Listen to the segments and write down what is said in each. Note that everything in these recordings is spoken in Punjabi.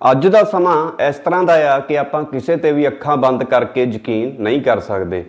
ਅੱਜ ਦਾ ਸਮਾਂ ਇਸ ਤਰ੍ਹਾਂ ਦਾ ਆ ਕਿ ਆਪਾਂ ਕਿਸੇ ਤੇ ਵੀ ਅੱਖਾਂ ਬੰਦ ਕਰਕੇ ਯਕੀਨ ਨਹੀਂ ਕਰ ਸਕਦੇ।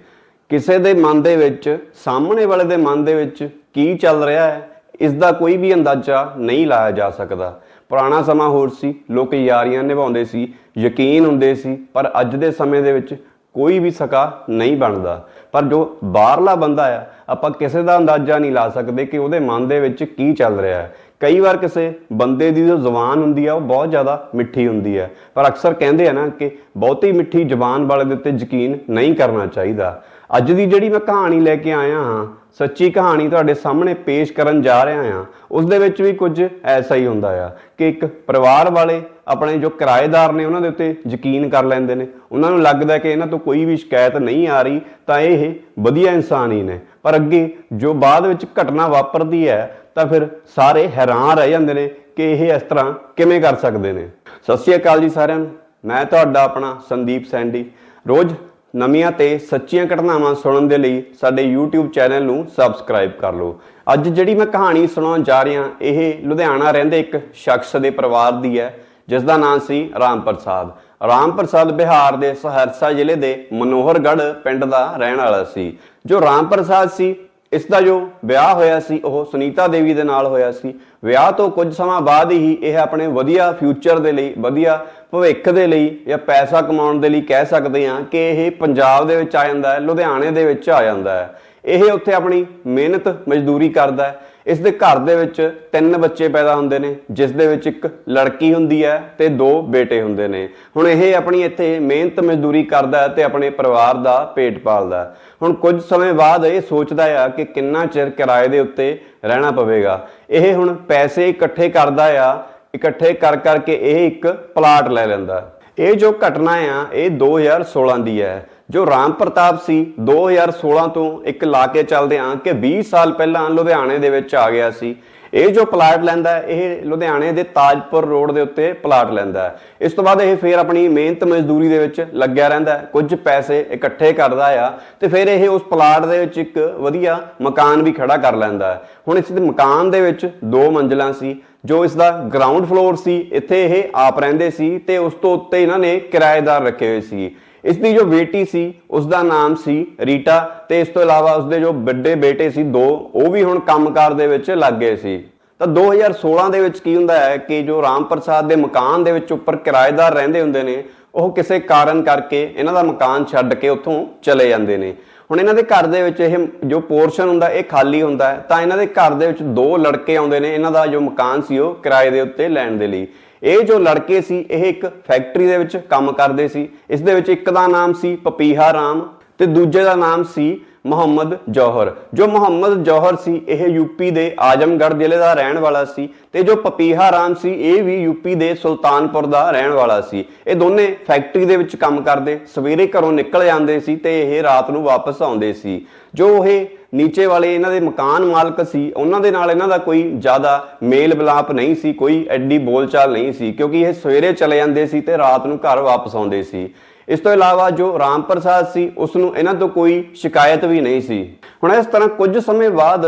ਕਿਸੇ ਦੇ ਮਨ ਦੇ ਵਿੱਚ, ਸਾਹਮਣੇ ਵਾਲੇ ਦੇ ਮਨ ਦੇ ਵਿੱਚ ਕੀ ਚੱਲ ਰਿਹਾ ਹੈ, ਇਸ ਦਾ ਕੋਈ ਵੀ ਅੰਦਾਜ਼ਾ ਨਹੀਂ ਲਾਇਆ ਜਾ ਸਕਦਾ। ਪੁਰਾਣਾ ਸਮਾਂ ਹੋਰ ਸੀ, ਲੋਕ ਯਾਰੀਆਂ ਨਿਭਾਉਂਦੇ ਸੀ, ਯਕੀਨ ਹੁੰਦੇ ਸੀ, ਪਰ ਅੱਜ ਦੇ ਸਮੇਂ ਦੇ ਵਿੱਚ ਕੋਈ ਵੀ ਸਕਾ ਨਹੀਂ ਬਣਦਾ। ਪਰ ਜੋ ਬਾਹਰਲਾ ਬੰਦਾ ਆ, ਆਪਾਂ ਕਿਸੇ ਦਾ ਅੰਦਾਜ਼ਾ ਨਹੀਂ ਲਾ ਸਕਦੇ ਕਿ ਉਹਦੇ ਮਨ ਦੇ ਵਿੱਚ ਕੀ ਚੱਲ ਰਿਹਾ ਹੈ। ਕਈ ਵਾਰ ਕਿਸੇ ਬੰਦੇ ਦੀ ਜੋ ਜ਼ੁਬਾਨ ਹੁੰਦੀ ਆ, ਉਹ ਬਹੁਤ ਜ਼ਿਆਦਾ ਮਿੱਠੀ ਹੁੰਦੀ ਹੈ ਪਰ ਅਕਸਰ ਕਹਿੰਦੇ ਆ ਨਾ ਕਿ ਬਹੁਤੀ ਮਿੱਠੀ ਜ਼ੁਬਾਨ ਵਾਲੇ ਦੇ ਉੱਤੇ ਯਕੀਨ ਨਹੀਂ ਕਰਨਾ ਚਾਹੀਦਾ। ਅੱਜ ਦੀ ਜਿਹੜੀ ਮੈਂ ਕਹਾਣੀ ਲੈ ਕੇ ਆਇਆ ਹਾਂ, ਸੱਚੀ ਕਹਾਣੀ ਤੁਹਾਡੇ ਸਾਹਮਣੇ ਪੇਸ਼ ਕਰਨ ਜਾ ਰਿਹਾ ਹਾਂ, ਉਸ ਦੇ ਵਿੱਚ ਵੀ ਕੁਝ ਐਸਾ ਹੀ ਹੁੰਦਾ ਆ ਕਿ ਇੱਕ ਪਰਿਵਾਰ ਵਾਲੇ ਆਪਣੇ ਜੋ ਕਿਰਾਏਦਾਰ ਨੇ ਉਹਨਾਂ ਦੇ ਉੱਤੇ ਯਕੀਨ ਕਰ ਲੈਂਦੇ ਨੇ। ਉਹਨਾਂ ਨੂੰ ਲੱਗਦਾ ਕਿ ਇਹਨਾਂ ਤੋਂ ਕੋਈ ਵੀ ਸ਼ਿਕਾਇਤ ਨਹੀਂ ਆ ਰਹੀ, ਤਾਂ ਇਹ ਵਧੀਆ ਇਨਸਾਨ ਹੀ ਨੇ। ਪਰ ਅੱਗੇ ਜੋ ਬਾਅਦ ਵਿੱਚ ਘਟਨਾ ਵਾਪਰਦੀ ਹੈ, ਤਾਂ ਫਿਰ ਸਾਰੇ ਹੈਰਾਨ ਰਹਿ ਜਾਂਦੇ ਨੇ ਕਿ ਇਹ ਇਸ ਤਰ੍ਹਾਂ ਕਿਵੇਂ ਕਰ ਸਕਦੇ ਨੇ। ਸਤਿ ਸ਼੍ਰੀ ਅਕਾਲ ਜੀ ਸਾਰਿਆਂ ਨੂੰ। ਮੈਂ ਤੁਹਾਡਾ ਆਪਣਾ ਸੰਦੀਪ ਸੈਂਡੀ। ਰੋਜ਼ ਨਵੀਆਂ ਤੇ ਸੱਚੀਆਂ ਘਟਨਾਵਾਂ ਸੁਣਨ ਦੇ ਲਈ ਸਾਡੇ YouTube ਚੈਨਲ ਨੂੰ ਸਬਸਕ੍ਰਾਈਬ ਕਰ ਲਓ। ਅੱਜ ਜਿਹੜੀ ਮੈਂ ਕਹਾਣੀ ਸੁਣਾਉਣ ਜਾ ਰਿਹਾ, ਇਹ ਲੁਧਿਆਣਾ ਰਹਿੰਦੇ ਇੱਕ ਸ਼ਖਸ ਦੇ ਪਰਿਵਾਰ ਦੀ ਹੈ ਜਿਸ ਦਾ ਨਾਮ ਸੀ ਰਾਮ ਪ੍ਰਸਾਦ। ਰਾਮ ਪ੍ਰਸਾਦ ਬਿਹਾਰ ਦੇ ਸਹਰਸਾ ਜ਼ਿਲ੍ਹੇ ਦੇ ਮਨੋਹਰਗੜ੍ਹ ਪਿੰਡ ਦਾ ਰਹਿਣ ਵਾਲਾ ਸੀ। ਜੋ ਰਾਮ ਪ੍ਰਸਾਦ ਸੀ ਇਸ ਦਾ ਜੋ ਵਿਆਹ ਹੋਇਆ ਸੀ, ਉਹ ਸੁਨੀਤਾ ਦੇਵੀ ਦੇ ਨਾਲ ਹੋਇਆ ਸੀ। ਵਿਆਹ ਤੋਂ ਕੁਝ ਸਮਾਂ ਬਾਅਦ ਹੀ ਇਹ ਆਪਣੇ ਵਧੀਆ ਫਿਊਚਰ ਦੇ ਲਈ, ਵਧੀਆ ਭਵਿੱਖ ਦੇ ਲਈ ਜਾਂ ਪੈਸਾ ਕਮਾਉਣ ਦੇ ਲਈ ਕਹਿ ਸਕਦੇ ਹਾਂ ਕਿ ਇਹ ਪੰਜਾਬ ਦੇ ਵਿੱਚ ਆ ਜਾਂਦਾ ਹੈ, ਲੁਧਿਆਣੇ ਦੇ ਵਿੱਚ ਆ ਜਾਂਦਾ ਹੈ। ਇਹ ਉੱਥੇ ਆਪਣੀ ਮਿਹਨਤ, ਮਜ਼ਦੂਰੀ ਕਰਦਾ ਹੈ। ਇਸ ਦੇ ਘਰ ਦੇ ਵਿੱਚ ਤਿੰਨ ਬੱਚੇ ਪੈਦਾ ਹੁੰਦੇ ਨੇ, ਜਿਸ ਦੇ ਵਿੱਚ ਇੱਕ ਲੜਕੀ ਹੁੰਦੀ ਹੈ ਤੇ ਦੋ ਬੇਟੇ ਹੁੰਦੇ ਨੇ। ਹੁਣ ਇਹ ਆਪਣੀ ਇੱਥੇ ਮਿਹਨਤ, ਮਜ਼ਦੂਰੀ ਕਰਦਾ ਹੈ ਤੇ ਆਪਣੇ ਪਰਿਵਾਰ ਦਾ ਪੇਟ ਪਾਲਦਾ ਹੈ। ਹੁਣ ਕੁਝ ਸਮੇਂ ਬਾਅਦ ਇਹ ਸੋਚਦਾ ਆ ਕਿ ਕਿੰਨਾ ਚਿਰ ਕਿਰਾਏ ਦੇ ਉੱਤੇ ਰਹਿਣਾ ਪਵੇਗਾ। ਇਹ ਹੁਣ ਪੈਸੇ ਇਕੱਠੇ ਕਰਦਾ ਆ, ਇਕੱਠੇ ਕਰ ਕਰਕੇ ਇਹ ਇੱਕ ਪਲਾਟ ਲੈ ਲੈਂਦਾ ਇਹ ਜੋ ਘਟਨਾ ਆ, ਇਹ 2016 ਦੀ ਹੈ। ਜੋ ਰਾਮ ਪ੍ਰਤਾਪ ਸੀ 2016 ਤੋਂ ਇੱਕ ਲਾ ਕੇ ਚੱਲਦੇ ਆ ਕਿ 20 ਸਾਲ ਪਹਿਲਾਂ ਲੁਧਿਆਣੇ ਦੇ ਵਿੱਚ ਆ ਗਿਆ ਸੀ। ਇਹ ਜੋ ਪਲਾਟ ਲੈਂਦਾ ਇਹ ਲੁਧਿਆਣੇ ਦੇ ਤਾਜਪੁਰ ਰੋਡ ਦੇ ਉੱਤੇ ਪਲਾਟ ਲੈਂਦਾ ਹੈ। ਇਸ ਤੋਂ ਬਾਅਦ ਇਹ ਫੇਰ ਆਪਣੀ ਮਿਹਨਤ ਮਜ਼ਦੂਰੀ ਦੇ ਵਿੱਚ ਲੱਗਿਆ ਰਹਿੰਦਾ ਕੁਝ ਪੈਸੇ ਇਕੱਠੇ ਕਰਦਾ ਆ ਤੇ ਫਿਰ ਇਹ ਉਸ ਪਲਾਟ ਦੇ ਵਿੱਚ ਇੱਕ ਵਧੀਆ ਮਕਾਨ ਵੀ ਖੜਾ ਕਰ ਲੈਂਦਾ ਹੁਣ ਇਸ ਦੇ ਮਕਾਨ ਦੇ ਵਿੱਚ ਦੋ ਮੰਜ਼ਲਾਂ ਸੀ, ਜੋ ਇਸ ਦਾ ਗਰਾਊਂਡ ਫਲੋਰ ਸੀ, ਇੱਥੇ ਇਹ ਆਪ ਰਹਿੰਦੇ ਸੀ ਤੇ ਉਸ ਤੋਂ ਉੱਤੇ ਇਹਨਾਂ ਨੇ ਕਿਰਾਏਦਾਰ ਰੱਖੇ ਹੋਏ ਸੀ। ਇਸ ਦੀ ਜੋ ਬੇਟੀ ਸੀ ਉਸ ਦਾ ਨਾਮ ਸੀ ਰੀਟਾ ਤੇ ਇਸ ਤੋਂ ਇਲਾਵਾ ਉਸ ਦੇ ਜੋ ਵੱਡੇ ਬੇਟੇ ਸੀ ਦੋ, ਉਹ ਵੀ ਹੁਣ ਕੰਮਕਾਰ ਦੇ ਵਿੱਚ ਲੱਗ ਗਏ ਸੀ। ਤਾਂ 2016 ਦੇ ਵਿੱਚ ਕੀ ਹੁੰਦਾ ਹੈ ਕਿ ਜੋ ਰਾਮ ਪ੍ਰਸਾਦ ਦੇ ਮਕਾਨ ਦੇ ਵਿੱਚ ਉੱਪਰ ਕਿਰਾਏਦਾਰ ਰਹਿੰਦੇ ਹੁੰਦੇ ਨੇ, ਉਹ ਕਿਸੇ ਕਾਰਨ ਕਰਕੇ ਇਹਨਾਂ ਦਾ ਮਕਾਨ ਛੱਡ ਕੇ ਉੱਥੋਂ ਚਲੇ ਜਾਂਦੇ ਨੇ। ਹੁਣ ਇਹਨਾਂ ਦੇ ਘਰ ਦੇ ਵਿੱਚ ਇਹ ਜੋ ਪੋਰਸ਼ਨ ਹੁੰਦਾ, ਇਹ ਖਾਲੀ ਹੁੰਦਾ ਤਾਂ ਇਹਨਾਂ ਦੇ ਘਰ ਦੇ ਵਿੱਚ ਦੋ ਲੜਕੇ ਆਉਂਦੇ ਨੇ, ਇਹਨਾਂ ਦਾ ਜੋ ਮਕਾਨ ਸੀ ਉਹ ਕਿਰਾਏ ਦੇ ਉੱਤੇ ਲੈਣ ਦੇ ਲਈ। ਇਹ ਜੋ ਲੜਕੇ ਸੀ, ਇਹ ਇੱਕ ਫੈਕਟਰੀ ਦੇ ਵਿੱਚ ਕੰਮ ਕਰਦੇ ਸੀ। ਇਸ ਦੇ ਵਿੱਚ ਇੱਕ ਦਾ ਨਾਮ ਸੀ ਪਪੀਹਾ ਰਾਮ ਤੇ ਦੂਜੇ ਦਾ ਨਾਮ ਸੀ ਮੁਹੰਮਦ ਜੌਹਰ। ਜੋ ਮੁਹੰਮਦ ਜੌਹਰ ਸੀ, ਇਹ ਯੂਪੀ ਦੇ ਆਜਮਗੜ੍ਹ ਜ਼ਿਲ੍ਹੇ ਦਾ ਰਹਿਣ ਵਾਲਾ ਸੀ ਤੇ ਜੋ ਪਪੀਹਾ ਰਾਮ ਸੀ, ਇਹ ਵੀ ਯੂਪੀ ਦੇ ਸੁਲਤਾਨਪੁਰ ਦਾ ਰਹਿਣ ਵਾਲਾ ਸੀ। ਇਹ ਦੋਨੇ ਫੈਕਟਰੀ ਦੇ ਵਿੱਚ ਕੰਮ ਕਰਦੇ, ਸਵੇਰੇ ਘਰੋਂ ਨਿਕਲ ਜਾਂਦੇ ਸੀ ਤੇ ਇਹ ਰਾਤ ਨੂੰ ਵਾਪਸ ਆਉਂਦੇ ਸੀ। ਜੋ ਇਹ ਨੀਚੇ ਵਾਲੇ ਇਹਨਾਂ ਦੇ ਮਕਾਨ ਮਾਲਕ ਸੀ, ਉਹਨਾਂ ਦੇ ਨਾਲ ਇਹਨਾਂ ਦਾ ਕੋਈ ਜ਼ਿਆਦਾ ਮੇਲ ਮਿਲਾਪ ਨਹੀਂ ਸੀ, ਕੋਈ ਐਡੀ ਬੋਲਚਾਲ ਨਹੀਂ ਸੀ, ਕਿਉਂਕਿ ਇਹ ਸਵੇਰੇ ਚਲੇ ਜਾਂਦੇ ਸੀ ਤੇ ਰਾਤ ਨੂੰ ਘਰ ਵਾਪਸ ਆਉਂਦੇ ਸੀ। ਇਸ ਤੋਂ ਇਲਾਵਾ ਜੋ ਰਾਮ ਪ੍ਰਸਾਦ ਸੀ ਉਸ ਨੂੰ ਇਹਨਾਂ ਤੋਂ ਕੋਈ ਸ਼ਿਕਾਇਤ ਵੀ ਨਹੀਂ ਸੀ। ਹੁਣ ਇਸ ਤਰ੍ਹਾਂ ਕੁਝ ਸਮੇਂ ਬਾਅਦ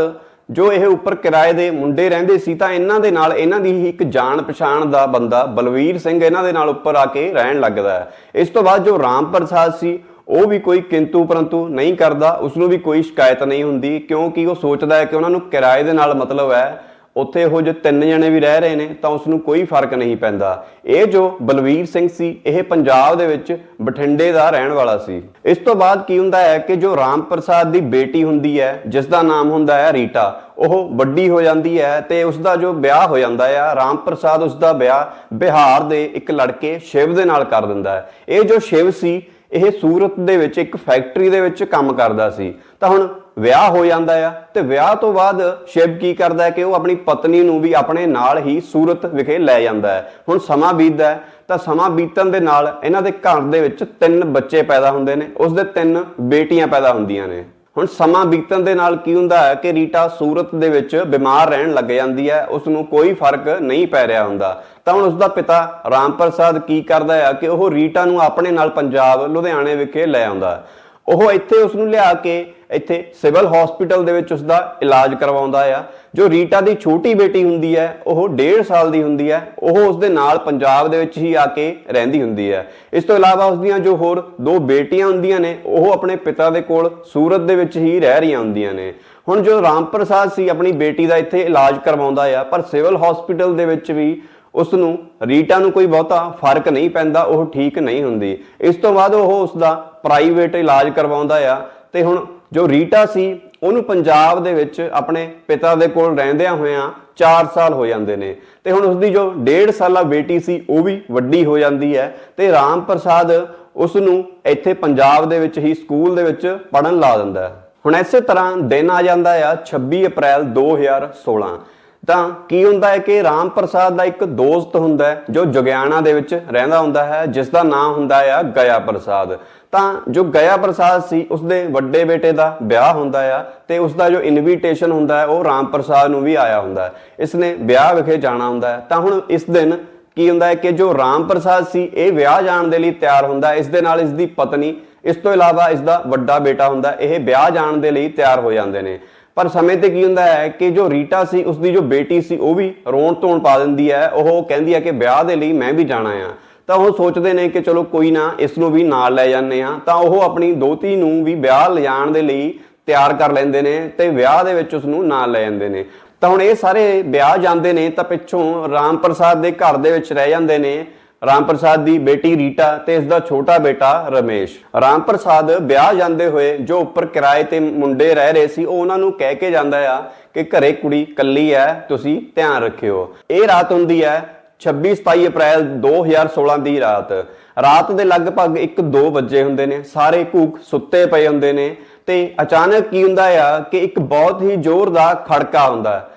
ਜੋ ਇਹ ਉੱਪਰ ਕਿਰਾਏ ਦੇ ਮੁੰਡੇ ਰਹਿੰਦੇ ਸੀ, ਤਾਂ ਇਹਨਾਂ ਦੇ ਨਾਲ ਇਹਨਾਂ ਦੀ ਹੀ ਇੱਕ ਜਾਣ ਪਛਾਣ ਦਾ ਬੰਦਾ ਬਲਵੀਰ ਸਿੰਘ ਇਹਨਾਂ ਦੇ ਨਾਲ ਉੱਪਰ ਆ ਕੇ ਰਹਿਣ ਲੱਗਦਾ ਹੈ। ਇਸ ਤੋਂ ਬਾਅਦ ਜੋ ਰਾਮ ਪ੍ਰਸਾਦ ਸੀ, ਉਹ ਵੀ ਕੋਈ ਕਿੰਤੂ ਪਰੰਤੂ ਨਹੀਂ ਕਰਦਾ ਉਸ ਨੂੰ ਵੀ ਕੋਈ ਸ਼ਿਕਾਇਤ ਨਹੀਂ ਹੁੰਦੀ, ਕਿਉਂਕਿ ਉਹ ਸੋਚਦਾ ਹੈ ਕਿ ਉਹਨਾਂ ਨੂੰ ਕਿਰਾਏ ਦੇ ਨਾਲ ਮਤਲਬ ਹੈ ਉੱਥੇ ਉਹ ਜੋ ਤਿੰਨ ਜਣੇ ਵੀ ਰਹਿ ਰਹੇ ਨੇ, ਤਾਂ ਉਸ ਨੂੰ ਕੋਈ ਫ਼ਰਕ ਨਹੀਂ ਪੈਂਦਾ। ਇਹ ਜੋ ਬਲਵੀਰ ਸਿੰਘ ਸੀ, ਇਹ ਪੰਜਾਬ ਦੇ ਵਿੱਚ ਬਠਿੰਡੇ ਦਾ ਰਹਿਣ ਵਾਲਾ ਸੀ। ਇਸ ਤੋਂ ਬਾਅਦ ਕੀ ਹੁੰਦਾ ਹੈ ਕਿ ਜੋ ਰਾਮ ਪ੍ਰਸਾਦ ਦੀ ਬੇਟੀ ਹੁੰਦੀ ਹੈ, ਜਿਸ ਦਾ ਨਾਮ ਹੁੰਦਾ ਹੈ ਰੀਟਾ, ਉਹ ਵੱਡੀ ਹੋ ਜਾਂਦੀ ਹੈ ਤੇ ਉਸ ਦਾ ਜੋ ਵਿਆਹ ਹੋ ਜਾਂਦਾ ਹੈ ਰਾਮ ਪ੍ਰਸਾਦ ਉਸ ਦਾ ਵਿਆਹ ਬਿਹਾਰ ਦੇ ਇੱਕ ਲੜਕੇ ਸ਼ਿਵ ਦੇ ਨਾਲ ਕਰ ਦਿੰਦਾ ਹੈ। ਇਹ ਜੋ ਸ਼ਿਵ ਸੀ, ਇਹ ਸੂਰਤ ਦੇ ਵਿੱਚ, ਇੱਕ ਫੈਕਟਰੀ ਦੇ ਵਿੱਚ ਕੰਮ ਕਰਦਾ ਸੀ। ਤਾਂ ਹੁਣ ਵਿਆਹ ਹੋ ਜਾਂਦਾ ਆ ਤੇ ਵਿਆਹ ਤੋਂ ਬਾਅਦ ਸ਼ਿਵ ਕੀ ਕਰਦਾ ਹੈ ਕਿ ਉਹ ਆਪਣੀ ਪਤਨੀ ਨੂੰ ਵੀ ਆਪਣੇ ਨਾਲ ਹੀ ਸੂਰਤ ਵਿਖੇ ਲੈ ਜਾਂਦਾ ਹੈ। ਹੁਣ ਸਮਾਂ ਬੀਤਦਾ ਹੈ, ਤਾਂ ਸਮਾਂ ਬੀਤਣ ਦੇ ਨਾਲ ਇਹਨਾਂ ਦੇ ਘਰ ਦੇ ਵਿੱਚ ਤਿੰਨ ਬੱਚੇ ਪੈਦਾ ਹੁੰਦੇ ਨੇ। ਉਸ ਦੇ ਤਿੰਨ ਬੇਟੀਆਂ ਪੈਦਾ ਹੁੰਦੀਆਂ ਨੇ। ਹੁਣ ਸਮਾਂ ਬੀਤਣ ਦੇ ਨਾਲ ਕੀ ਹੁੰਦਾ ਹੈ ਕਿ ਰੀਟਾ ਸੂਰਤ ਦੇ ਵਿੱਚ ਬਿਮਾਰ ਰਹਿਣ ਲੱਗ ਜਾਂਦੀ ਹੈ ਉਸ ਨੂੰ ਕੋਈ ਫ਼ਰਕ ਨਹੀਂ ਪੈ ਰਿਹਾ ਹੁੰਦਾ। ਤਾਂ ਹੁਣ ਉਸ ਦਾ ਪਿਤਾ ਰਾਮ ਪ੍ਰਸਾਦ ਕੀ ਕਰਦਾ ਹੈ ਕਿ ਉਹ ਰੀਟਾ ਨੂੰ ਆਪਣੇ ਨਾਲ ਪੰਜਾਬ, ਲੁਧਿਆਣੇ ਵਿਖੇ ਲੈ ਆਉਂਦਾ ਹੈ। ਉਹ ਇੱਥੇ ਉਸ ਨੂੰ ਲਿਆ ਕੇ ਇੱਥੇ ਸਿਵਲ ਹਸਪੀਟਲ ਦੇ ਵਿੱਚ ਉਸ ਦਾ ਇਲਾਜ ਕਰਵਾਉਂਦਾ ਆ। ਜੋ ਰੀਟਾ ਦੀ ਛੋਟੀ ਬੇਟੀ ਹੁੰਦੀ ਹੈ, ਉਹ 1.5 ਸਾਲ ਦੀ ਹੁੰਦੀ ਹੈ, ਉਹ ਉਸ ਦੇ ਨਾਲ ਪੰਜਾਬ ਦੇ ਵਿੱਚ ਹੀ ਆ ਕੇ ਰਹਿੰਦੀ ਹੁੰਦੀ ਹੈ। ਇਸ ਤੋਂ ਇਲਾਵਾ ਉਸ ਦੀਆਂ ਜੋ ਹੋਰ ਦੋ ਬੇਟੀਆਂ ਹੁੰਦੀਆਂ ਨੇ, ਉਹ ਆਪਣੇ ਪਿਤਾ ਦੇ ਕੋਲ ਸੂਰਤ ਦੇ ਵਿੱਚ ਹੀ ਰਹਿ ਰਹੀਆਂ ਹੁੰਦੀਆਂ ਨੇ। ਹੁਣ ਜੋ ਰਾਮ ਪ੍ਰਸਾਦ ਸੀ, ਆਪਣੀ ਬੇਟੀ ਦਾ ਇੱਥੇ ਇਲਾਜ ਕਰਵਾਉਂਦਾ ਆ, ਪਰ ਸਿਵਲ ਹਸਪੀਟਲ ਦੇ ਵਿੱਚ ਵੀ ਉਸ ਨੂੰ ਰੀਟਾ ਨੂੰ ਕੋਈ ਬਹੁਤਾ ਫ਼ਰਕ ਨਹੀਂ ਪੈਂਦਾ, ਉਹ ਠੀਕ ਨਹੀਂ ਹੁੰਦੀ। ਇਸ ਤੋਂ ਬਾਅਦ ਉਹ ਉਸ ਦਾ ਪ੍ਰਾਈਵੇਟ ਇਲਾਜ ਕਰਵਾਉਂਦਾ ਆ ਤੇ ਹੁਣ ਜੋ ਰੀਟਾ ਸੀ, ਉਹਨੂੰ ਪੰਜਾਬ ਦੇ ਵਿੱਚ ਆਪਣੇ ਪਿਤਾ ਦੇ ਕੋਲ ਰਹਿੰਦਿਆਂ ਹੋਇਆਂ 4 ਸਾਲ ਹੋ ਜਾਂਦੇ ਨੇ। ਤੇ ਹੁਣ ਉਸ ਦੀ ਜੋ 1.5 ਸਾਲਾ ਬੇਟੀ ਸੀ, ਉਹ ਵੀ ਵੱਡੀ ਹੋ ਜਾਂਦੀ ਹੈ ਤੇ ਰਾਮ ਪ੍ਰਸਾਦ ਉਸ ਨੂੰ ਇੱਥੇ ਪੰਜਾਬ ਦੇ ਵਿੱਚ ਹੀ ਸਕੂਲ ਦੇ ਵਿੱਚ ਪੜਨ ਲਾ ਦਿੰਦਾ ਹੁਣ ਇਸੇ ਤਰ੍ਹਾਂ ਦਿਨ ਆ ਜਾਂਦਾ ਆ 26 ਅਪ੍ਰੈਲ 2016 ਤਾਂ ਕੀ ਹੁੰਦਾ ਹੈ ਕਿ ਰਾਮ ਪ੍ਰਸਾਦ ਦਾ ਇੱਕ ਦੋਸਤ ਹੁੰਦਾ ਹੈ, ਜੋ ਜੁਗਿਆਣਾ ਦੇ ਵਿੱਚ ਰਹਿੰਦਾ ਹੁੰਦਾ ਹੈ, ਜਿਸ ਦਾ ਨਾਮ ਹੁੰਦਾ ਆ ਗਿਆ ਪ੍ਰਸਾਦ। ਤਾਂ ਜੋ ਗਿਆ ਪ੍ਰਸਾਦ ਸੀ, ਉਸਦੇ ਵੱਡੇ ਬੇਟੇ ਦਾ ਵਿਆਹ ਹੁੰਦਾ ਆ ਤੇ ਉਸ ਦਾ ਜੋ ਇਨਵੀਟੇਸ਼ਨ ਹੁੰਦਾ ਹੈ, ਉਹ ਰਾਮ ਪ੍ਰਸਾਦ ਨੂੰ ਵੀ ਆਇਆ ਹੁੰਦਾ ਹੈ। ਇਸ ਨੇ ਵਿਆਹ ਵਿਖੇ ਜਾਣਾ ਹੁੰਦਾ ਹੈ। ਤਾਂ ਹੁਣ ਇਸ ਦਿਨ ਕੀ ਹੁੰਦਾ ਹੈ ਕਿ ਜੋ ਰਾਮ ਪ੍ਰਸਾਦ ਸੀ, ਇਹ ਵਿਆਹ ਜਾਣ ਦੇ ਲਈ ਤਿਆਰ ਹੁੰਦਾ ਇਸ ਦੇ ਨਾਲ ਇਸ ਦੀ ਪਤਨੀ, ਇਸ ਤੋਂ ਇਲਾਵਾ ਇਸ ਦਾ ਵੱਡਾ ਬੇਟਾ ਹੁੰਦਾ ਇਹ ਵਿਆਹ ਜਾਣ ਦੇ ਲਈ ਤਿਆਰ ਹੋ ਜਾਂਦੇ ਨੇ। ਪਰ ਸਮੇਂ ਤੇ ਕੀ ਹੁੰਦਾ ਹੈ ਕਿ ਜੋ ਰੀਟਾ ਸੀ ਉਸ ਦੀ ਜੋ ਬੇਟੀ ਸੀ, ਉਹ ਵੀ ਰੋਣ ਧੋਣ ਪਾ ਦਿੰਦੀ ਹੈ। ਉਹ ਕਹਿੰਦੀ ਹੈ ਕਿ ਵਿਆਹ ਦੇ ਲਈ ਮੈਂ ਵੀ ਜਾਣਾ ਆ। ਤਾਂ ਉਹ ਸੋਚਦੇ ਨੇ ਕਿ ਚਲੋ ਕੋਈ ਨਾ, ਇਸ ਨੂੰ ਵੀ ਨਾਲ ਲੈ ਜਾਂਦੇ ਆ ਤਾਂ ਉਹ ਆਪਣੀ ਦੋਤੀ ਨੂੰ ਵੀ ਵਿਆਹ ਲਿਜਾਣ ਦੇ ਲਈ ਤਿਆਰ ਕਰ ਲੈਂਦੇ ਨੇ ਤੇ ਵਿਆਹ ਦੇ ਵਿੱਚ ਉਸ ਨੂੰ ਨਾਲ ਲੈ ਜਾਂਦੇ ਨੇ। ਤਾਂ ਹੁਣ ਇਹ ਸਾਰੇ ਵਿਆਹ ਜਾਂਦੇ ਨੇ ਤਾਂ ਪਿੱਛੋਂ ਰਾਮ ਪ੍ਰਸਾਦ ਦੇ ਘਰ ਦੇ ਵਿੱਚ ਰਹਿ ਜਾਂਦੇ ਨੇ। ਰਾਮ ਪ੍ਰਸਾਦ ਦੀ ਬੇਟੀ ਰੀਟਾ ਤੇ ਇਸ ਦਾ ਛੋਟਾ ਬੇਟਾ ਰਮੇਸ਼। ਰਾਮ ਪ੍ਰਸਾਦ ਵਿਆਹ ਜਾਂਦੇ ਹੋਏ ਜੋ ਉੱਪਰ ਕਿਰਾਏ ਤੇ ਮੁੰਡੇ ਰਹਿ ਰਹੇ ਸੀ, ਉਹ ਉਹਨਾਂ ਨੂੰ ਕਹਿ ਕੇ ਜਾਂਦਾ ਆ ਕਿ ਘਰੇ ਕੁੜੀ ਕੱਲੀ ਹੈ ਤੁਸੀਂ ਧਿਆਨ ਰੱਖਿਓ। ਇਹ ਰਾਤ ਹੁੰਦੀ ਹੈ 26-27 ਅਪ੍ਰੈਲ 2016 ਦੀ ਰਾਤ। ਰਾਤ ਦੇ ਲਗਭਗ 1-2 ਵਜੇ ਹੁੰਦੇ ਨੇ, ਸਾਰੇ ਕੂਕ ਸੁੱਤੇ ਪਏ ਹੁੰਦੇ ਨੇ ਤੇ ਅਚਾਨਕ ਕੀ ਹੁੰਦਾ ਆ ਕਿ ਇੱਕ ਬਹੁਤ ਹੀ ਜ਼ੋਰਦਾਰ ਖੜਕਾ ਹੁੰਦਾ। ਹੈ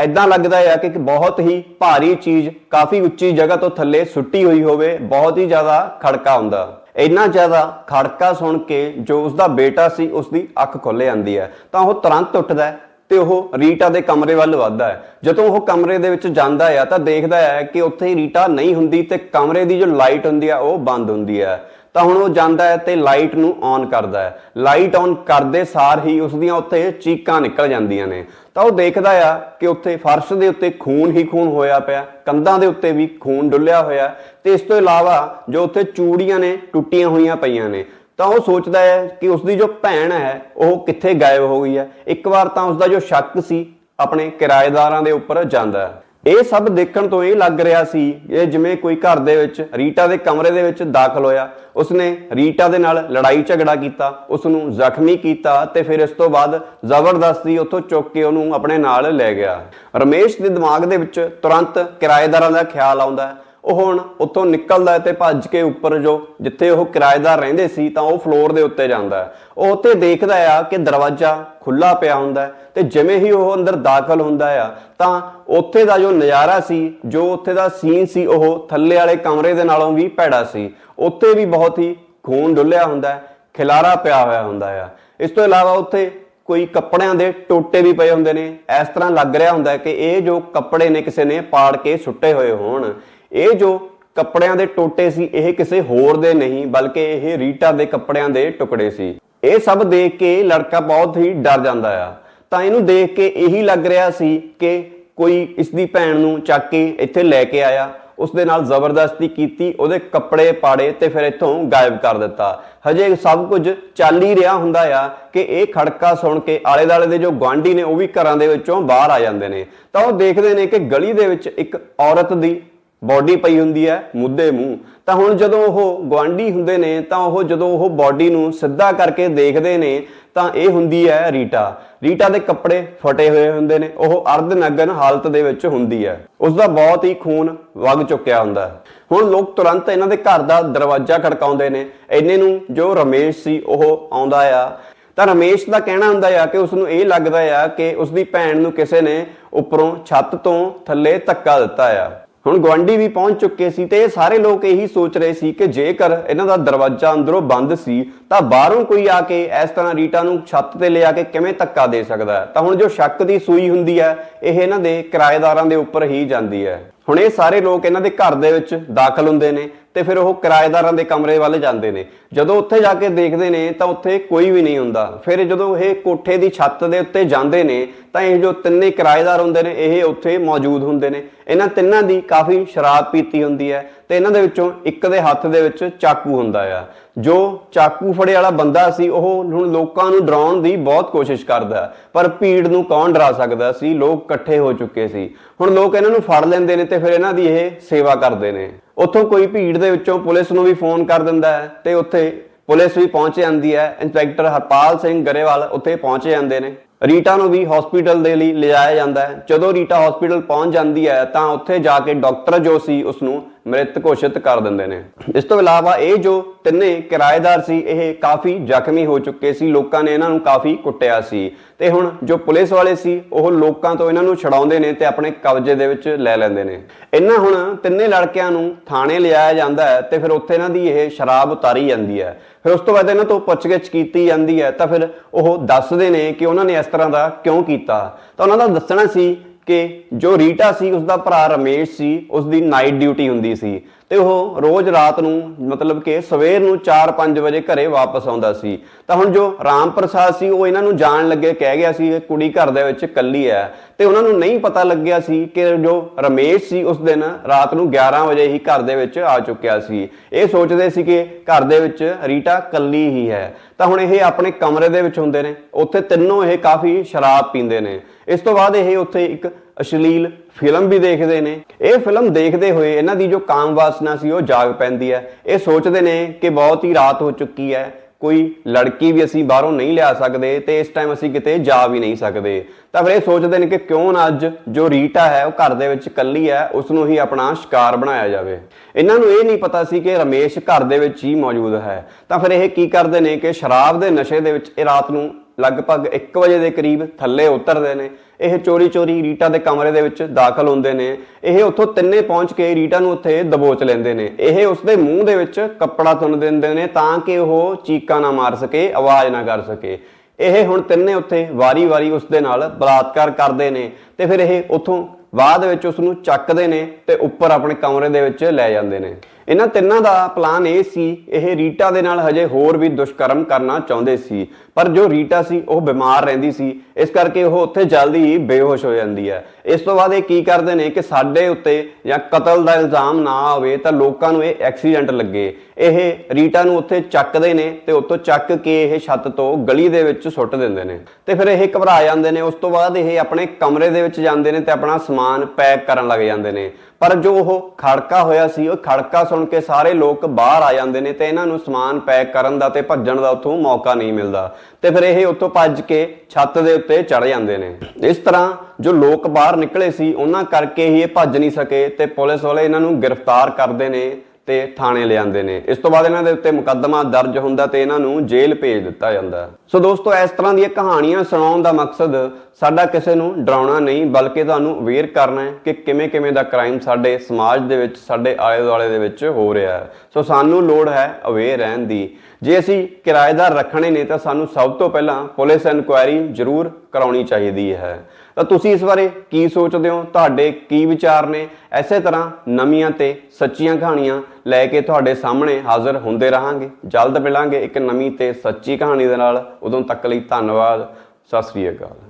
ਐਦਾਂ ਲੱਗਦਾ ਹੈ ਕਿ ਇੱਕ ਬਹੁਤ ਹੀ ਭਾਰੀ ਚੀਜ਼, ਕਾਫੀ ਉੱਚੀ ਜਗ੍ਹਾ ਤੋਂ ਥੱਲੇ ਸੁੱਟੀ ਹੋਈ ਹੋਵੇ, ਬਹੁਤ ਹੀ ਜ਼ਿਆਦਾ ਖੜਕਾ ਹੁੰਦਾ। ਇੰਨਾ ਜ਼ਿਆਦਾ ਖੜਕਾ ਸੁਣ ਕੇ ਜੋ ਉਸਦਾ ਬੇਟਾ ਸੀ, ਉਸਦੀ ਅੱਖ ਖੁੱਲੇ ਜਾਂਦੀ ਹੈ ਤਾਂ ਉਹ ਤੁਰੰਤ ਉੱਠਦਾ ਹੈ ਤੇ ਉਹ ਰੀਟਾ ਦੇ ਕਮਰੇ ਵੱਲ ਵੱਧਦਾ ਹੈ। ਜਦੋਂ ਉਹ ਕਮਰੇ ਦੇ ਵਿੱਚ ਜਾਂਦਾ ਹੈ ਤਾਂ ਦੇਖਦਾ ਹੈ ਕਿ ਉੱਥੇ ਰੀਟਾ ਨਹੀਂ ਹੁੰਦੀ ਤੇ ਕਮਰੇ ਦੀ ਜੋ ਲਾਈਟ ਹੁੰਦੀ ਆ, ਉਹ ਬੰਦ ਹੁੰਦੀ ਹੈ ਤਾਂ ਹੁਣ ਉਹ ਜਾਂਦਾ ਹੈ ਤੇ ਲਾਈਟ ਨੂੰ ਔਨ ਕਰਦਾ ਹੈ। ਲਾਈਟ ਔਨ ਕਰਦੇ ਸਾਰ ਹੀ ਉਸ ਦੀਆਂ ਉੱਥੇ ਚੀਕਾਂ ਨਿਕਲ ਜਾਂਦੀਆਂ ਨੇ। ਤਾਂ ਉਹ ਦੇਖਦਾ ਆ ਕਿ ਉੱਥੇ ਫਰਸ਼ ਦੇ ਉੱਤੇ ਖੂਨ ਹੀ ਖੂਨ ਹੋਇਆ ਪਿਆ, ਕੰਧਾਂ ਦੇ ਉੱਤੇ ਵੀ ਖੂਨ ਡੁੱਲਿਆ ਹੋਇਆ ਤੇ ਇਸ ਤੋਂ ਇਲਾਵਾ ਜੋ ਉੱਥੇ ਚੂੜੀਆਂ ਨੇ, ਟੁੱਟੀਆਂ ਹੋਈਆਂ ਪਈਆਂ ਨੇ, ਤਾਂ ਉਹ ਸੋਚਦਾ ਹੈ ਕਿ ਉਸ ਦੀ ਜੋ ਭੈਣ ਹੈ, ਉਹ ਕਿੱਥੇ ਗਾਇਬ ਹੋ ਗਈ ਹੈ। ਇੱਕ ਵਾਰ ਤਾਂ ਉਸ ਦਾ ਜੋ ਸ਼ੱਕ ਸੀ, ਆਪਣੇ ਕਿਰਾਏਦਾਰਾਂ ਦੇ ਉੱਪਰ ਜਾਂਦਾ ਹੈ। ਇਹ ਸਭ ਦੇਖਣ ਤੋਂ ਇਹ ਲੱਗ ਰਿਹਾ ਸੀ, ਇਹ ਜਿਵੇਂ ਕੋਈ ਘਰ ਦੇ ਵਿੱਚ ਰੀਟਾ ਦੇ ਕਮਰੇ ਦੇ ਵਿੱਚ ਦਾਖਲ ਹੋਇਆ, ਉਸਨੇ ਰੀਟਾ ਦੇ ਨਾਲ ਲੜਾਈ ਝਗੜਾ ਕੀਤਾ ਉਸ ਨੂੰ ਜ਼ਖਮੀ ਕੀਤਾ ਤੇ ਫਿਰ ਇਸ ਤੋਂ ਬਾਅਦ ਜ਼ਬਰਦਸਤੀ ਉੱਥੋਂ ਚੁੱਕ ਕੇ ਉਹਨੂੰ ਆਪਣੇ ਨਾਲ ਲੈ ਗਿਆ। ਰਮੇਸ਼ ਦੇ ਦਿਮਾਗ ਦੇ ਵਿੱਚ ਤੁਰੰਤ ਕਿਰਾਏਦਾਰਾਂ ਦਾ ਖਿਆਲ ਆਉਂਦਾ ਹੈ। ਉਹ ਹੁਣ ਉੱਥੋਂ ਨਿਕਲਦਾ ਤੇ ਭੱਜ ਕੇ ਉੱਪਰ ਜੋ ਜਿੱਥੇ ਉਹ ਕਿਰਾਏਦਾਰ ਰਹਿੰਦੇ ਸੀ ਤਾਂ ਉਹ ਫਲੋਰ ਦੇ ਉੱਤੇ ਜਾਂਦਾ ਹੈ। ਉਹ ਉੱਤੇ ਦੇਖਦਾ ਆ ਕਿ ਦਰਵਾਜ਼ਾ ਖੁੱਲਾ ਪਿਆ ਹੁੰਦਾ ਤੇ ਜਿਵੇਂ ਹੀ ਉਹ ਅੰਦਰ ਦਾਖਲ ਹੁੰਦਾ ਆ, ਤਾਂ ਉੱਥੇ ਦਾ ਜੋ ਨਜ਼ਾਰਾ ਸੀ, ਜੋ ਉੱਥੇ ਦਾ ਸੀਨ ਸੀ, ਉਹ ਥੱਲੇ ਵਾਲੇ ਕਮਰੇ ਦੇ ਨਾਲੋਂ ਵੀ ਭੈੜਾ ਸੀ। ਉੱਥੇ ਵੀ ਬਹੁਤ ਹੀ ਖੂਨ ਡੁੱਲਿਆ ਹੁੰਦਾ ਹੈ, ਖਿਲਾਰਾ ਪਿਆ ਹੋਇਆ ਹੁੰਦਾ ਆ। ਇਸ ਤੋਂ ਇਲਾਵਾ ਉੱਥੇ ਕੋਈ ਕੱਪੜਿਆਂ ਦੇ ਟੋਟੇ ਵੀ ਪਏ ਹੁੰਦੇ ਨੇ। ਇਸ ਤਰ੍ਹਾਂ ਲੱਗ ਰਿਹਾ ਹੁੰਦਾ ਕਿ ਇਹ ਜੋ ਕੱਪੜੇ ਨੇ, ਕਿਸੇ ਨੇ ਪਾੜ ਕੇ ਸੁੱਟੇ ਹੋਏ ਹੋਣ। ਇਹ ਜੋ ਕੱਪੜਿਆਂ ਦੇ ਟੋਟੇ ਸੀ, ਇਹ ਕਿਸੇ ਹੋਰ ਦੇ ਨਹੀਂ, ਬਲਕਿ ਇਹ ਰੀਟਾ ਦੇ ਕੱਪੜਿਆਂ ਦੇ ਟੁਕੜੇ ਸੀ। ਇਹ ਸਭ ਦੇਖ ਕੇ ਲੜਕਾ ਬਹੁਤ ਹੀ ਡਰ ਜਾਂਦਾ ਆ। ਤਾਂ ਇਹਨੂੰ ਦੇਖ ਕੇ ਇਹੀ ਲੱਗ ਰਿਹਾ ਸੀ ਕਿ ਕੋਈ ਇਸ ਦੀ ਭੈਣ ਨੂੰ ਚੱਕ ਕੇ ਇੱਥੇ ਲੈ ਕੇ ਆਇਆ। ਉਸ ਦੇ ਨਾਲ ਜ਼ਬਰਦਸਤੀ ਕੀਤੀ, ਉਹਦੇ ਕੱਪੜੇ ਪਾੜੇ ਤੇ ਫਿਰ ਇੱਥੋਂ ਗਾਇਬ ਕਰ ਦਿੱਤਾ। ਹਜੇ ਸਭ ਕੁਝ ਚੱਲ ਹੀ ਰਿਹਾ ਹੁੰਦਾ ਆ ਕਿ ਇਹ ਖੜਕਾ ਸੁਣ ਕੇ ਆਲੇ ਦਾਲੇ ਦੇ ਜੋ ਗਵਾਂਢੀ ਨੇ, ਉਹ ਵੀ ਘਰਾਂ ਦੇ ਵਿੱਚੋਂ ਬਾਹਰ ਆ ਜਾਂਦੇ ਨੇ। ਤਾਂ ਉਹ ਦੇਖਦੇ ਨੇ ਕਿ ਗਲੀ ਦੇ ਵਿੱਚ ਇੱਕ ਔਰਤ ਦੀ ਬਾਡੀ ਪਈ ਹੁੰਦੀ ਹੈ ਮੁੱਦੇ ਮੂੰਹ। ਤਾਂ ਹੁਣ ਜਦੋਂ ਉਹ ਗਵਾਂਢੀ ਹੁੰਦੇ ਨੇ, ਤਾਂ ਉਹ ਜਦੋਂ ਉਹ ਬਾਡੀ ਨੂੰ ਸਿੱਧਾ ਕਰਕੇ ਦੇਖਦੇ ਨੇ, ਤਾਂ ਇਹ ਹੁੰਦੀ ਹੈ ਰੀਟਾ। ਰੀਟਾ ਦੇ ਕੱਪੜੇ ਫਟੇ ਹੋਏ ਹੁੰਦੇ ਨੇ, ਉਹ ਅਰਧ ਨਗਨ ਹਾਲਤ ਦੇ ਵਿੱਚ ਹੁੰਦੀ ਹੈ। ਉਸ ਦਾ ਬਹੁਤ ਹੀ ਖੂਨ ਵਗ ਚੁੱਕਿਆ ਹੁੰਦਾ ਹੈ। ਹੁਣ ਲੋਕ ਤੁਰੰਤ ਇਹਨਾਂ ਦੇ ਘਰ ਦਾ ਦਰਵਾਜ਼ਾ ਖੜਕਾਉਂਦੇ ਨੇ। ਇੰਨੇ ਨੂੰ ਜੋ ਰਮੇਸ਼ ਸੀ, ਉਹ ਆਉਂਦਾ ਆ। ਤਾਂ ਰਮੇਸ਼ ਦਾ ਕਹਿਣਾ ਹੁੰਦਾ ਆ ਕਿ ਉਸ ਨੂੰ ਇਹ ਲੱਗਦਾ ਆ ਕਿ ਉਸ ਦੀ ਭੈਣ ਨੂੰ ਕਿਸੇ ਨੇ ਉੱਪਰੋਂ ਛੱਤ ਤੋਂ ਥੱਲੇ ਧੱਕਾ ਦਿੱਤਾ ਆ। ਹੁਣ ਗਵਾਂਢੀ ਵੀ ਪਹੁੰਚ ਚੁੱਕੇ ਸੀ ਤੇ ਇਹ ਸਾਰੇ ਲੋਕ ਇਹੀ ਸੋਚ ਰਹੇ ਸੀ ਕਿ ਜੇਕਰ ਇਹਨਾਂ ਦਾ ਦਰਵਾਜ਼ਾ ਅੰਦਰੋਂ ਬੰਦ ਸੀ, ਤਾਂ ਬਾਹਰੋਂ ਕੋਈ ਆ ਕੇ ਇਸ ਤਰ੍ਹਾਂ ਰੀਟਾ ਨੂੰ ਛੱਤ ਤੇ ਲਿਆ ਕੇ ਕਿਵੇਂ ਧੱਕਾ ਦੇ ਸਕਦਾ ਹੈ? ਤਾਂ ਹੁਣ ਜੋ ਸ਼ੱਕ ਦੀ ਸੂਈ ਹੁੰਦੀ ਹੈ, ਇਹ ਇਹਨਾਂ ਦੇ ਕਿਰਾਏਦਾਰਾਂ ਦੇ ਉੱਪਰ ਹੀ ਜਾਂਦੀ ਹੈ। ਹੁਣ ਇਹ ਸਾਰੇ ਲੋਕ ਇਹਨਾਂ ਦੇ ਘਰ ਦੇ ਵਿੱਚ ਦਾਖਲ ਹੁੰਦੇ ਨੇ। ਤੇ ਫਿਰ ਉਹ ਕਿਰਾਏਦਾਰਾਂ ਦੇ ਕਮਰੇ ਵੱਲ ਜਾਂਦੇ ਨੇ। ਜਦੋਂ ਉੱਥੇ ਜਾ ਕੇ ਦੇਖਦੇ ਨੇ, ਤਾਂ ਉੱਥੇ ਕੋਈ ਵੀ ਨਹੀਂ ਹੁੰਦਾ। ਫਿਰ ਜਦੋਂ ਇਹ ਕੋਠੇ ਦੀ ਛੱਤ ਦੇ ਉੱਤੇ ਜਾਂਦੇ ਨੇ, ਤਾਂ ਇਹ ਜੋ ਤਿੰਨੇ ਕਿਰਾਏਦਾਰ ਹੁੰਦੇ ਨੇ, ਇਹ ਉੱਥੇ ਮੌਜੂਦ ਹੁੰਦੇ ਨੇ। ਇਹਨਾਂ ਤਿੰਨਾਂ ਦੀ ਕਾਫੀ ਸ਼ਰਾਬ ਪੀਤੀ ਹੁੰਦੀ ਹੈ। ਤੇ ਇਹਨਾਂ ਦੇ ਵਿੱਚੋਂ ਇੱਕ ਦੇ ਹੱਥ ਦੇ ਵਿੱਚ ਚਾਕੂ ਹੁੰਦਾ ਆ। ਜੋ ਚਾਕੂ ਫੜੇ ਵਾਲਾ ਬੰਦਾ ਸੀ, ਉਹ ਹੁਣ ਲੋਕਾਂ ਨੂੰ ਡਰਾਉਣ ਦੀ ਬਹੁਤ ਕੋਸ਼ਿਸ਼ ਕਰਦਾ ਪਰ ਭੀੜ ਨੂੰ ਕੌਣ ਡਰਾ ਸਕਦਾ ਸੀ? ਲੋਕ ਇਕੱਠੇ ਹੋ ਚੁੱਕੇ ਸੀ। ਹੁਣ ਲੋਕ ਇਹਨਾਂ ਨੂੰ ਫੜ ਲੈਂਦੇ ਨੇ ਤੇ ਫਿਰ ਇਹਨਾਂ ਦੀ ਇਹ ਸੇਵਾ ਕਰਦੇ ਨੇ। ਉੱਥੋਂ ਕੋਈ ਭੀੜ ਦੇ ਵਿੱਚੋਂ ਪੁਲਿਸ ਨੂੰ ਵੀ ਫੋਨ ਕਰ ਦਿੰਦਾ ਹੈ ਤੇ ਉੱਥੇ ਪੁਲਿਸ ਵੀ ਪਹੁੰਚ ਜਾਂਦੀ ਹੈ। ਇੰਸਪੈਕਟਰ ਹਰਪਾਲ ਸਿੰਘ ਗਰੇਵਾਲ ਉੱਥੇ ਪਹੁੰਚ ਜਾਂਦੇ ਨੇ। ਰੀਟਾ ਨੂੰ ਵੀ ਹਸਪੀਟਲ ਦੇ ਲਈ ਲਿਜਾਇਆ ਜਾਂਦਾ ਹੈ। ਜਦੋਂ ਰੀਟਾ ਹਸਪੀਟਲ ਪਹੁੰਚ ਜਾਂਦੀ ਹੈ, ਤਾਂ ਉੱਥੇ ਜਾ ਕੇ ਡਾਕਟਰ ਜੋ ਸੀ ਉਸ ਨੂੰ ਮ੍ਰਿਤ ਘੋਸ਼ਿਤ ਕਰ ਦਿੰਦੇ ਨੇ। ਇਸ ਤੋਂ ਇਲਾਵਾ ਇਹ ਜੋ ਤਿੰਨੇ ਕਿਰਾਏਦਾਰ ਸੀ, ਇਹ ਕਾਫੀ ਜ਼ਖਮੀ ਹੋ ਚੁੱਕੇ ਸੀ। ਲੋਕਾਂ ਨੇ ਇਹਨਾਂ ਨੂੰ ਕਾਫੀ ਕੁੱਟਿਆ ਸੀ। ਤੇ ਹੁਣ ਜੋ ਪੁਲਿਸ ਵਾਲੇ ਸੀ, ਉਹ ਲੋਕਾਂ ਤੋਂ ਇਹਨਾਂ ਨੂੰ ਛਡਾਉਂਦੇ ਨੇ ਤੇ ਆਪਣੇ ਕਬਜ਼ੇ ਦੇ ਵਿੱਚ ਲੈ ਲੈਂਦੇ ਨੇ। ਇਹਨਾਂ ਹੁਣ ਤਿੰਨੇ ਲੜਕਿਆਂ ਨੂੰ ਥਾਣੇ ਲਿਆਇਆ ਜਾਂਦਾ ਹੈ ਤੇ ਫਿਰ ਉੱਥੇ ਇਹਨਾਂ ਦੀ ਇਹ ਸ਼ਰਾਬ ਉਤਾਰੀ ਜਾਂਦੀ ਹੈ। ਫਿਰ ਉਸ ਤੋਂ ਬਾਅਦ ਇਹਨਾਂ ਤੋਂ ਪੁੱਛਗਿੱਛ ਕੀਤੀ ਜਾਂਦੀ ਹੈ ਤਾਂ ਫਿਰ ਉਹ ਦੱਸਦੇ ਨੇ ਕਿ ਉਹਨਾਂ ਨੇ ਇਸ ਤਰ੍ਹਾਂ ਦਾ ਕਿਉਂ ਕੀਤਾ। ਤਾਂ ਉਹਨਾਂ ਦਾ ਦੱਸਣਾ ਸੀ ਕਿ ਜੋ ਰੀਟਾ ਸੀ ਉਸ ਦਾ ਭਰਾ ਰਮੇਸ਼ ਸੀ ਉਸ ਦੀ ਨਾਈਟ ਡਿਊਟੀ ਹੁੰਦੀ ਸੀ। ਤੇ ਉਹ ਰੋਜ਼ ਰਾਤ ਨੂੰ, ਮਤਲਬ ਕਿ ਸਵੇਰ ਨੂੰ 4-5 ਵਜੇ ਘਰੇ ਵਾਪਸ ਆਉਂਦਾ ਸੀ। ਤਾਂ ਹੁਣ ਜੋ ਰਾਮ ਪ੍ਰਸਾਦ ਸੀ, ਉਹ ਇਹਨਾਂ ਨੂੰ ਜਾਣ ਲੱਗੇ, ਕਹਿ ਗਿਆ ਸੀ, ਇਹ ਕੁੜੀ ਘਰ ਦੇ ਵਿੱਚ ਇਕੱਲੀ ਹੈ। ਤੇ ਉਹਨਾਂ ਨੂੰ ਨਹੀਂ ਪਤਾ ਲੱਗਿਆ ਸੀ ਕਿ ਜੋ ਰਮੇਸ਼ ਸੀ, ਉਸ ਦਿਨ ਰਾਤ ਨੂੰ 11 ਵਜੇ ਹੀ ਘਰ ਦੇ ਵਿੱਚ ਆ ਚੁੱਕਿਆ ਸੀ। ਇਹ ਸੋਚਦੇ ਸੀ ਕਿ ਘਰ ਦੇ ਵਿੱਚ ਰੀਟਾ ਇਕੱਲੀ ਹੀ ਹੈ। ਤਾਂ ਹੁਣ ਇਹ ਆਪਣੇ ਕਮਰੇ ਦੇ ਵਿੱਚ ਹੁੰਦੇ ਨੇ। ਉੱਥੇ ਤਿੰਨੋਂ ਇਹ ਕਾਫੀ ਸ਼ਰਾਬ ਪੀਂਦੇ ਨੇ। ਇਸ ਤੋਂ ਬਾਅਦ ਇਹ ਉੱਥੇ ਇੱਕ ਅਸ਼ਲੀਲ ਫਿਲਮ ਵੀ ਦੇਖਦੇ ਨੇ। ਇਹ ਫਿਲਮ ਦੇਖਦੇ ਹੋਏ ਇਹਨਾਂ ਦੀ ਜੋ ਕਾਮ ਵਾਸਨਾ ਸੀ, ਉਹ ਜਾਗ ਪੈਂਦੀ ਹੈ। ਇਹ ਸੋਚਦੇ ਨੇ ਕਿ ਬਹੁਤ ਹੀ ਰਾਤ ਹੋ ਚੁੱਕੀ ਹੈ। ਕੋਈ ਲੜਕੀ ਵੀ ਅਸੀਂ ਬਾਹਰੋਂ ਨਹੀਂ ਲਿਆ ਸਕਦੇ ਤੇ ਇਸ ਟਾਈਮ ਅਸੀਂ ਕਿਤੇ ਜਾ ਵੀ ਨਹੀਂ ਸਕਦੇ। ਤਾਂ ਫਿਰ ਇਹ ਸੋਚਦੇ ਨੇ ਕਿ ਕਿਉਂ ਨਾ ਅੱਜ ਜੋ ਰੀਟਾ ਹੈ, ਉਹ ਘਰ ਦੇ ਵਿੱਚ ਇਕੱਲੀ ਹੈ ਉਸ ਨੂੰ ਹੀ ਆਪਣਾ ਸ਼ਿਕਾਰ ਬਣਾਇਆ ਜਾਵੇ। ਇਹਨਾਂ ਨੂੰ ਇਹ ਨਹੀਂ ਪਤਾ ਸੀ ਕਿ ਰਮੇਸ਼ ਘਰ ਦੇ ਵਿੱਚ ਹੀ ਮੌਜੂਦ ਹੈ। ਤਾਂ ਫਿਰ ਇਹ ਕੀ ਕਰਦੇ ਨੇ ਕਿ ਸ਼ਰਾਬ ਦੇ ਨਸ਼ੇ ਦੇ ਵਿੱਚ ਇਹ ਰਾਤ ਨੂੰ ਲਗਭਗ 1 ਵਜੇ ਦੇ ਕਰੀਬ ਥੱਲੇ ਉਤਰਦੇ ਨੇ। ਇਹ ਚੋਰੀ ਚੋਰੀ ਰੀਟਾ ਦੇ ਕਮਰੇ ਦੇ ਵਿੱਚ ਦਾਖਲ ਹੁੰਦੇ ਨੇ। ਇਹ ਉੱਥੋਂ ਤਿੰਨੇ ਪਹੁੰਚ ਕੇ ਰੀਟਾ ਨੂੰ ਉੱਥੇ ਦਬੋਚ ਲੈਂਦੇ ਨੇ। ਇਹ ਉਸਦੇ ਮੂੰਹ ਦੇ ਵਿੱਚ ਕੱਪੜਾ ਤੁੰਨ ਦਿੰਦੇ ਨੇ ਤਾਂ ਕਿ ਉਹ ਚੀਕਾਂ ਨਾ ਮਾਰ ਸਕੇ, ਆਵਾਜ਼ ਨਾ ਕਰ ਸਕੇ। ਇਹ ਹੁਣ ਤਿੰਨੇ ਉੱਥੇ ਵਾਰੀ-ਵਾਰੀ ਉਸ ਦੇ ਨਾਲ ਬਲਾਤਕਾਰ ਕਰਦੇ ਨੇ ਤੇ ਫਿਰ ਇਹ ਉੱਥੋਂ ਬਾਅਦ ਵਿੱਚ ਉਸ ਨੂੰ ਚੱਕਦੇ ਨੇ ਤੇ ਉੱਪਰ ਆਪਣੇ ਕਮਰੇ ਦੇ ਵਿੱਚ ਲੈ ਜਾਂਦੇ ਨੇ। ਇਹਨਾਂ ਤਿੰਨਾਂ ਦਾ ਪਲਾਨ ਇਹ ਸੀ, ਇਹ ਰੀਟਾ ਦੇ ਨਾਲ ਹਜੇ ਹੋਰ ਵੀ ਦੁਸ਼ਕਰਮ ਕਰਨਾ ਚਾਹੁੰਦੇ ਸੀ। ਪਰ ਜੋ ਰੀਟਾ ਸੀ, ਉਹ ਬਿਮਾਰ ਰਹਿੰਦੀ ਸੀ। ਇਸ ਕਰਕੇ ਉਹ ਉੱਥੇ ਜਲਦੀ ਹੀ ਬੇਹੋਸ਼ ਹੋ ਜਾਂਦੀ ਹੈ। ਇਸ ਤੋਂ ਬਾਅਦ ਇਹ ਕੀ ਕਰਦੇ ਨੇ ਕਿ ਸਾਡੇ ਉੱਤੇ ਜਾਂ ਕਤਲ ਦਾ ਇਲਜ਼ਾਮ ਨਾ ਆਵੇ ਤਾਂ ਲੋਕਾਂ ਨੂੰ ਇਹ ਐਕਸੀਡੈਂਟ ਲੱਗੇ। ਇਹ ਰੀਟਾ ਨੂੰ ਉੱਥੇ ਚੱਕਦੇ ਨੇ ਤੇ ਉੱਤੋਂ ਚੱਕ ਕੇ ਇਹ ਛੱਤ ਤੋਂ ਗਲੀ ਦੇ ਵਿੱਚ ਸੁੱਟ ਦਿੰਦੇ ਨੇ। ਤੇ ਫਿਰ ਇਹ ਘਬਰਾ ਜਾਂਦੇ ਨੇ। ਉਸ ਤੋਂ ਬਾਅਦ ਇਹ ਆਪਣੇ ਕਮਰੇ ਦੇ ਵਿੱਚ ਜਾਂਦੇ ਨੇ ਤੇ ਆਪਣਾ ਸਮਾਨ ਪੈਕ ਕਰਨ ਲੱਗ ਜਾਂਦੇ ਨੇ। ਪਰ ਜੋ ਉਹ ਖੜਕਾ ਹੋਇਆ ਸੀ, ਉਹ ਖੜਕਾ ਸੁਣ ਕੇ ਸਾਰੇ ਲੋਕ ਬਾਹਰ ਆ ਜਾਂਦੇ ਨੇ ਤੇ ਇਹਨਾਂ ਨੂੰ ਸਮਾਨ ਪੈਕ ਕਰਨ ਦਾ ਤੇ ਭੱਜਣ ਦਾ ਉੱਥੋਂ ਮੌਕਾ ਨਹੀਂ ਮਿਲਦਾ। ਤੇ ਫਿਰ ਇਹ ਉੱਥੋਂ ਭੱਜ ਕੇ ਛੱਤ ਦੇ ਉੱਤੇ ਚੜ ਜਾਂਦੇ ਨੇ। ਇਸ ਤਰ੍ਹਾਂ ਜੋ ਲੋਕ ਬਾਹਰ ਨਿਕਲੇ ਸੀ, ਉਹਨਾਂ ਕਰਕੇ ਹੀ ਇਹ ਭੱਜ ਨਹੀਂ ਸਕੇ ਤੇ ਪੁਲਿਸ ਵਾਲੇ ਇਹਨਾਂ ਨੂੰ ਗ੍ਰਿਫਤਾਰ ਕਰਦੇ ਨੇ। ਤੇ ਥਾਣੇ ਲਿਆਂਦੇ ਨੇ। ਇਸ ਤੋਂ ਬਾਅਦ ਇਹਨਾਂ ਦੇ ਉੱਤੇ ਮੁਕੱਦਮਾ ਦਰਜ ਹੁੰਦਾ ਤੇ ਇਹਨਾਂ ਨੂੰ ਜੇਲ੍ਹ ਭੇਜ ਦਿੱਤਾ ਜਾਂਦਾ ਸੋ ਦੋਸਤੋ, ਇਸ ਤਰ੍ਹਾਂ ਦੀਆਂ ਕਹਾਣੀਆਂ ਸੁਣਾਉਣ ਦਾ ਮਕਸਦ ਸਾਡਾ ਕਿਸੇ ਨੂੰ ਡਰਾਉਣਾ ਨਹੀਂ, ਬਲਕਿ ਤੁਹਾਨੂੰ ਅਵੇਅਰ ਕਰਨਾ ਹੈ ਕਿ ਕਿਵੇਂ ਕਿਵੇਂ ਦਾ ਕ੍ਰਾਈਮ ਸਾਡੇ ਸਮਾਜ ਦੇ ਵਿੱਚ, ਸਾਡੇ ਆਲੇ ਦੁਆਲੇ ਦੇ ਵਿੱਚ ਹੋ ਰਿਹਾ ਹੈ। ਸੋ ਸਾਨੂੰ ਲੋੜ ਹੈ ਅਵੇਅਰ ਰਹਿਣ ਦੀ। ਜੇ ਅਸੀਂ ਕਿਰਾਏਦਾਰ ਰੱਖਣੇ ਨੇ ਤਾਂ ਸਾਨੂੰ ਸਭ ਤੋਂ ਪਹਿਲਾਂ ਪੁਲਿਸ ਇਨਕੁਆਇਰੀ ਜ਼ਰੂਰ ਕਰਾਉਣੀ ਚਾਹੀਦੀ ਹੈ। ਤਾਂ ਤੁਸੀਂ ਇਸ ਬਾਰੇ ਕੀ ਸੋਚਦੇ ਹੋ? ਤੁਹਾਡੇ ਕੀ ਵਿਚਾਰ ਨੇ? ਐਸੇ ਤਰ੍ਹਾਂ ਨਵੀਆਂ ਤੇ ਸੱਚੀਆਂ ਕਹਾਣੀਆਂ ਲੈ ਕੇ ਤੁਹਾਡੇ ਸਾਹਮਣੇ ਹਾਜ਼ਰ ਹੁੰਦੇ ਰਹਾਂਗੇ। ਜਲਦ ਮਿਲਾਂਗੇ ਇੱਕ ਨਵੀਂ ਤੇ ਸੱਚੀ ਕਹਾਣੀ ਦੇ ਨਾਲ। ਉਦੋਂ ਤੱਕ ਲਈ ਧੰਨਵਾਦ। ਸਤਿ ਸ੍ਰੀ ਅਕਾਲ।